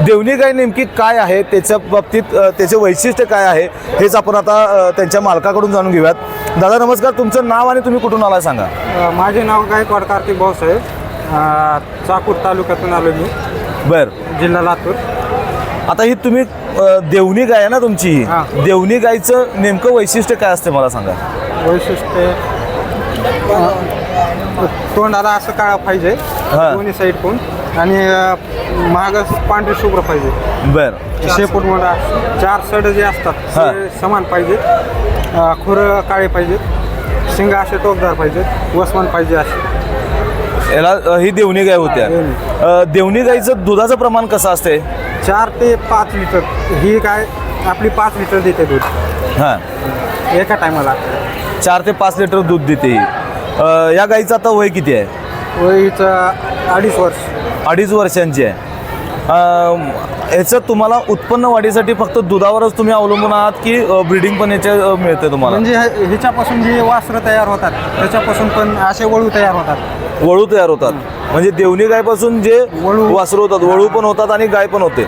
देवणी गाय नेमकी काय आहे? त्याच्या बाबतीत त्याचे वैशिष्ट्य काय आहे? हेच आपण आता त्यांच्या मालकाकडून जाणून घेऊयात. दादा नमस्कार. तुमचं नाव आणि तुम्ही कुठून आलाय सांगा. माझे नाव गायकवाड कार्तिक भाऊसाहेब चाकूर तालुक्यातून आलो मी. बर. जिल्हा लातूर. आता ही तुम्ही देवणी गाय आहे ना तुमची. देवणी गायचं नेमकं वैशिष्ट्य काय असते मला सांगा. वैशिष्ट्य तोंडाला असं काळा पाहिजे हा. दोन्ही साईड पण आणि मागं पांढरी शुभ्र पाहिजे. बर. शेपूट मोठा चार सड जे असतात हा. ते समान पाहिजेत अ, खुरं काळे पाहिजेत शिंगा असे टोकदार पाहिजेत वसमान पाहिजे असे. याला अ, ही देवणी गाय होत्या. अ, देवणी गायचं दुधाचं प्रमाण कसं असते चार ते पाच लिटर. ही काय आपली पाच लिटर देते दूध. हां. एका टायमाला. चार ते पाच लिटर दूध देते ही. अ, या गाईचं आता वय किती आहे? वयचं अडीच वर्ष. अडीच वर्षांची आहे. अम, ह्याचं तुम्हाला उत्पन्न वाढीसाठी फक्त दुधावरच तुम्ही अवलंबून आहात की ब्रिडिंग पण याच्या अ, मिळते तुम्हाला? म्हणजे ह्याच्यापासून जे वासरं तयार होतात त्याच्यापासून पण असे वळू तयार होतात. वळू तयार होतात. म्हणजे देवणी गायपासून जे वळू. वासरू होतात वळू पण होतात आणि गाय पण होते.